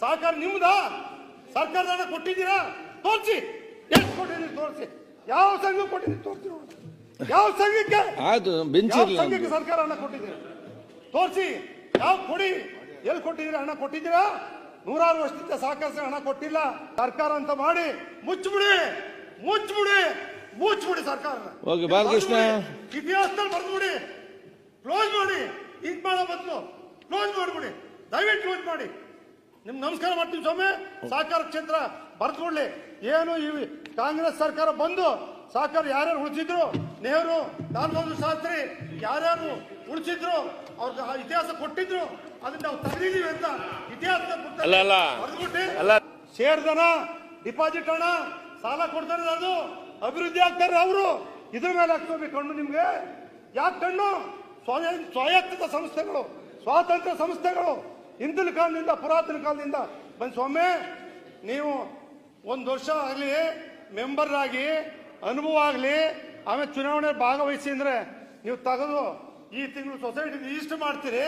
ಸಹಕಾರ ನಿಮ್ದಾ? ಸರ್ಕಾರದ ಹಣ ಕೊಟ್ಟಿದ್ದೀರಾ? ತೋರಿಸಿ. ಎಷ್ಟು ಕೊಟ್ಟಿದ್ರಿ ತೋರಿಸಿ. ಯಾವ ಸಂಘ ಕೊಟ್ಟಿದ್ದೀರಿ ತೋರಿಸಿ. ಯಾವ ಸಂಘಕ್ಕೆ? ಯಾವ ಸಂಘಕ್ಕೆ ಸರ್ಕಾರ ಹಣ ಕೊಟ್ಟಿದ್ದೀರಿ? ತೋರಿಸಿ. ಯಾವ ಕೊಡಿ? ಎಲ್ಲಿ ಕೊಟ್ಟಿದ್ದೀರಾ ಹಣ ಕೊಟ್ಟಿದ್ದೀರಾ? ನೂರಾರು ವರ್ಷದಿಂದ ಸಹಕಾರ ಸಂಘ ಹಣ ಕೊಟ್ಟಿಲ್ಲ. ಸರ್ಕಾರ ಅಂತ ಮಾಡಿ ಮುಚ್ಚಿಬಿಡಿ. ಮುಚ್ಚಿಬಿಡಿ. ಮುಚ್ಚಿಬಿಡಿ ಸರ್ಕಾರ. ಓಕೆ, ಬಾಲಕೃಷ್ಣ. ಇತಿಹಾಸದಲ್ಲಿ ಬರ್ದ್ಬಿಡಿ ಕ್ಲೋಸ್ ಮಾಡಿ. ಹಿಂಗ್ ಮಾಡೋ ಬದಲು ಕ್ಲೋಸ್ ಮಾಡ್ಬಿಡಿ. ದಯವಿಟ್ಟು ಕ್ಲೋಸ್ ಮಾಡಿ. ನಿಮ್ ನಮಸ್ಕಾರ ಮಾಡ್ತೀವಿ ಸ್ವಾಮಿ. ಸಹಕಾರ ಕ್ಷೇತ್ರ ಬರ್ದ್ಕೊಳ್ಳಿ ಏನು ಈ ಕಾಂಗ್ರೆಸ್ ಸರ್ಕಾರ ಬಂದು ಸಹಕಾರ ಯಾರ್ಯಾರು ಉಳಿಸಿದ್ರು? ನೆಹರು ಲಾಲ್ ಬಹದ್ದೂರ್ ಶಾಸ್ತ್ರಿ ಯಾರ್ಯಾರು ಉಳಿಸಿದ್ರು? ಅವ್ರಿಗೆ ಆ ಇತಿಹಾಸ ಕೊಟ್ಟಿದ್ರು. ಅದನ್ನ ನಾವು ತೆಗೆದಿದೀವಿ ಅಂತ ಇತಿಹಾಸ ಅಲ್ಲ, ಅಲ್ಲ. ಬರ್ದ್ಬಿಟ್ಟು ಅಲ್ಲ. ಡಿಪಾಸಿಟ್ ಹಣ ಸಾಲ ಕೊಡ್ತಾರೆ ಅದು. ಅಭಿವೃದ್ಧಿ ಆಗ್ತಾರೆ ಅವರು. ಇದ್ರ ಮೇಲೆ ಹಾಕ್ಕೋಬೇಕು ಕಣ್ಣು ನಿಮ್ಗೆ. ಯಾಕೆ ಕಣ್ಣು? ಸ್ವಾಯತ್ತ ಸ್ವಾಯತ್ತದ ಸಂಸ್ಥೆಗಳು ಸ್ವಾತಂತ್ರ್ಯ ಸಂಸ್ಥೆಗಳು. ಹಿಂದಿನ ಕಾಲದಿಂದ, ಪುರಾತನ ಕಾಲದಿಂದ. ಬಂದು ಸ್ವಾಮಿ, ನೀವು ಒಂದು ವರ್ಷ ಆಗಲಿ, ಮೆಂಬರ್ ಆಗಿ, ಅನುಭವ ಆಗಲಿ, ಆಮೇಲೆ ಚುನಾವಣೆ ಭಾಗವಹಿಸಿ ಅಂದರೆ ನೀವು ತೆಗೆದು ಈ ತಿಂಗಳು ಸೊಸೈಟಿ ರಿಜಿಸ್ಟರ್ ಮಾಡ್ತೀರಿ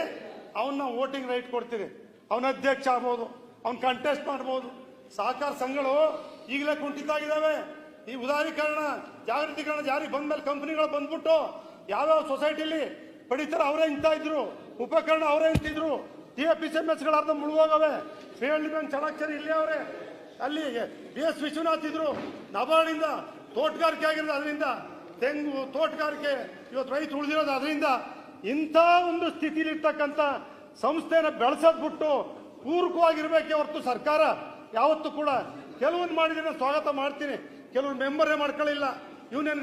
ಅವನ್ನ ವೋಟಿಂಗ್ ರೈಟ್ ಕೊಡ್ತೀರಿ. ಅವನ ಅಧ್ಯಕ್ಷ ಆಗ್ಬೋದು, ಅವ್ನ ಕಂಟೆಸ್ಟ್ ಮಾಡ್ಬೋದು. ಸಹಕಾರ ಸಂಘಗಳು ಈಗಲೇ ಕುಂಠಿತ ಆಗಿದ್ದಾವೆ ಈ ಉದಾರೀಕರಣ, ಜಾಗೃತೀಕರಣ ಜಾರಿಗೆ ಬಂದ್ಮೇಲೆ ಕಂಪ್ನಿಗಳು ಬಂದ್ಬಿಟ್ಟು ಯಾವ್ಯಾವ ಸೊಸೈಟಿಲಿ ಪಡಿತಾರೆ ಅವರೇ ಇಂತ ಇದ್ರು, ಉಪಕರಣ ಅವರೇ ಇಂತಿದ್ರು ಟಿ ಎ ಪಿ ಸಿ ಎಸ್ಗಳು ಅರ್ಧ ಮುಳುಗೋಗವೆ ಶ್ರೀಹಳ್ಳಿ ಬ್ಯಾಂಕ್ ಚಡಾಕ್ಷರಿ ಇಲ್ಲಿ ಅವರೇ. ಅಲ್ಲಿ ಬಿ ಎಸ್ ವಿಶ್ವನಾಥ್ ಇದ್ರು. ನಬಾರ್ಡಿಂದ ತೋಟಗಾರಿಕೆ ಆಗಿರೋದು ಅದರಿಂದ. ತೆಂಗು ತೋಟಗಾರಿಕೆ ಇವತ್ತು ರೈತ ಉಳಿದಿರೋದು ಅದರಿಂದ. ಇಂಥ ಒಂದು ಸ್ಥಿತಿಲಿರ್ತಕ್ಕಂಥ ಸಂಸ್ಥೆನ ಬೆಳೆಸೋದ್ ಬಿಟ್ಟು ಪೂರಕವಾಗಿರ್ಬೇಕೆ ಹೊರತು ಸರ್ಕಾರ. ಯಾವತ್ತೂ ಕೂಡ ಕೆಲವೊಂದು ಮಾಡಿದ್ರೆ ಸ್ವಾಗತ ಮಾಡ್ತೀನಿ. ಕೆಲವೊಂದು ಮೆಂಬರೇ ಮಾಡ್ಕೊಳ್ಳಿಲ್ಲ. ಇವನೇನು